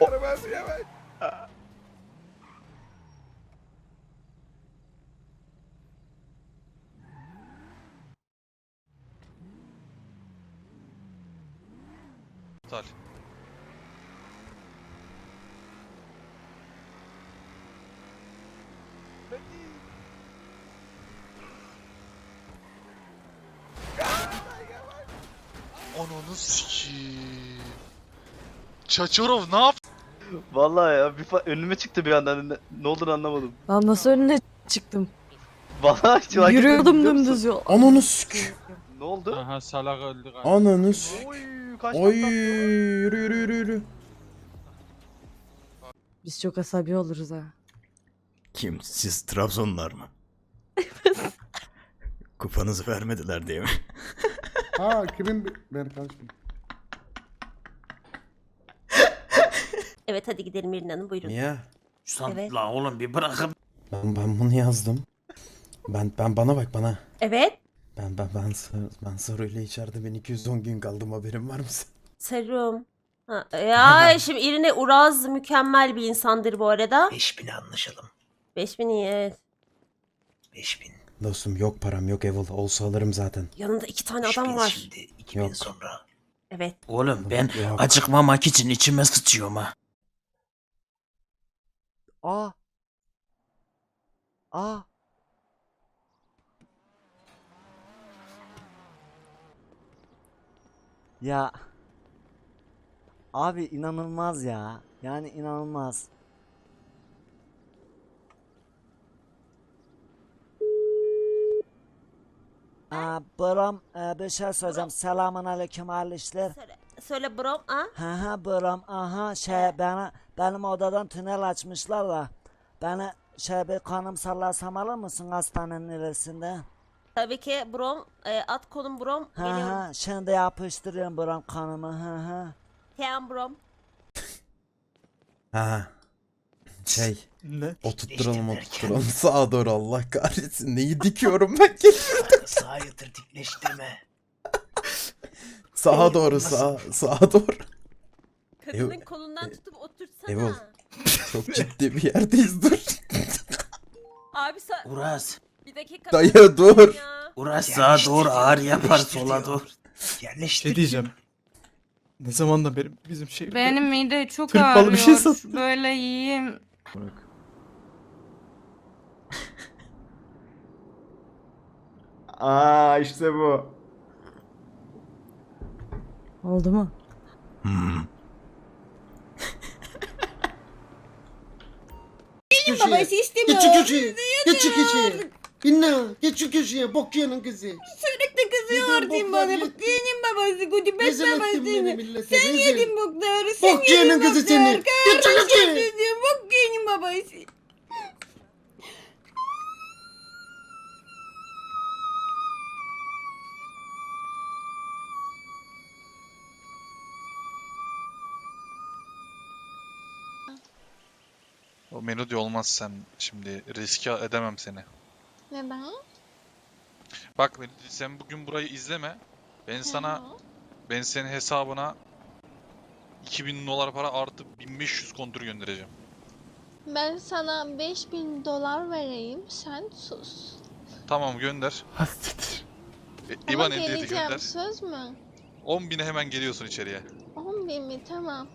Arabası yavaş. Tal. Ananı sikiyim. Çaçorov ne yap? Vallahi ya bir fa- önüme çıktı bir anda ne, ne olduğunu anlamadım. Lan nasıl önüne çıktım? Vallahi Yürüyordum dümdüz yol. Ananı sik. Ne oldu? Aha salak öldü galiba. Ananı sik. Oy kaç Oy yürü yürü yürü yürü. Biz çok asabi oluruz ha. Kim? Siz Trabzonlar mı? Kupanızı vermediler diye mi? Ha kimin. Ben karışmayayım. Evet hadi gidelim Irin Hanım buyurun. Niye? Evet. La oğlum bir bırakın. Ben ben bunu yazdım. Ben ben bana bak bana. Evet. Ben ben ben Sar- ben Saru'yla içeride ben 210 gün kaldım haberin var mı sen? Sarım. Ha, ya şimdi Irine Uraz mükemmel bir insandır bu arada. 5000 anlaşalım. 5000 iyi evet. 5000. Dostum yok param yok Evil olsa alırım zaten. Yanında iki tane adam var. Yok. Evet. Oğlum ben Yok. acıkmamak için içime sıçıyorum ha. Aa. Aa. Ya. Abi inanılmaz ya. Yani inanılmaz. Aa, Bram e, bir şey söyleyeceğim. Selamun aleyküm hayırlı işler. Söyle, söyle bro. Ha? Ha ha Bram aha şey bana benim odadan tünel açmışlar da beni şey bir kanım sallasam alır mısın hastanenin ilerisinde? Tabii ki brom. E, at kolum brom. Ha Geliyorum. ha şimdi yapıştırıyorum Bram kanımı ha ha. Tamam brom. Ha. Şey. Ne? Oturtturalım oturtturalım. Sağa doğru Allah kahretsin. Neyi dikiyorum ben getirdim. Sağa yatır dikleştirme. Sağa doğru sağa sağa doğru. Kadının Ev- kolundan e- tutup oturtsana. Evil. Çok ciddi bir yerdeyiz dur. Abi sa- Uras. bir dakika. Dayı, dur dur. ya. Uras sağa doğru ağır yapar sola doğru. Şey diyeceğim. Ne zamandan beri bizim şehirde Benim mide çok Türk ağrıyor. balı bir şey sattı. Böyle yiyeyim. Aa işte bu. Oldu mu? Hmm. Babası istemiyor. Geç şu köşeye. Geç şu köşeye. Binna. Geç şu köşeye. Bok yiyenin kızı. Sürekli kızıyor diyeyim bana. Yeğenin babası, Rezil beni babasını. millete. Sen rezil. yedin bokları, sen Bok yiyenin kızı seni. Geç şu köşeye. Bok yeğenin babası. O melodi olmaz sen şimdi riske edemem seni. Neden? Bak Melodi sen bugün burayı izleme. Ben sana ben senin hesabına 2000 dolar para artı 1500 kontur göndereceğim. Ben sana 5000 dolar vereyim, sen sus. Tamam gönder. Hastir. E, İban ehliyeti gönder. söz mü? 10 bine hemen geliyorsun içeriye. 10 bin mi? Tamam.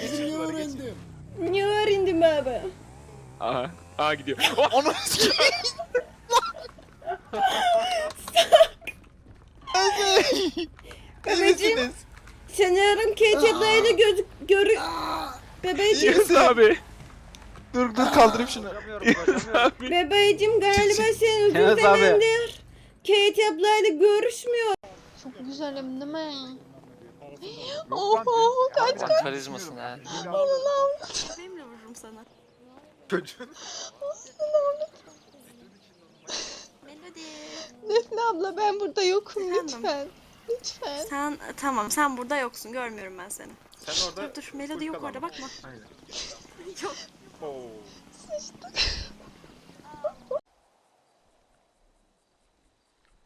Kızım ne öğrendim? Ne öğrendim abi? Aha. Aha gidiyor. Onu Bebeğim, sanırım ketçaplarıyla göz görü... Bebeğim, Yunus abi. Dur dur kaldırayım şunu. Yunus abi. bebeğim galiba sen uzun Enes abi. zamandır görüşmüyor. Çok güzelim değil mi? Oho kaç kaç. Karizmasın ha. Allah'ım. Benimle vururum sana. Çocuğun. Melodi. Defne abla ben burada yokum lütfen. Lütfen. Sen tamam sen burada yoksun görmüyorum ben seni. Sen orada Dur dur Melody yok orada bakma. Aynen. Yok. Oo.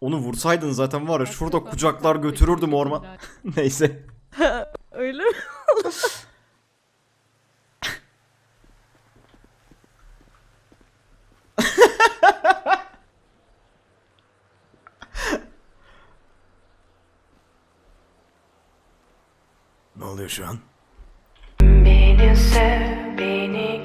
Onu vursaydın zaten var ya şurada kucaklar götürürdüm orman. Neyse. Öyle mi? Ne oluyor şu an? Beni sev, beni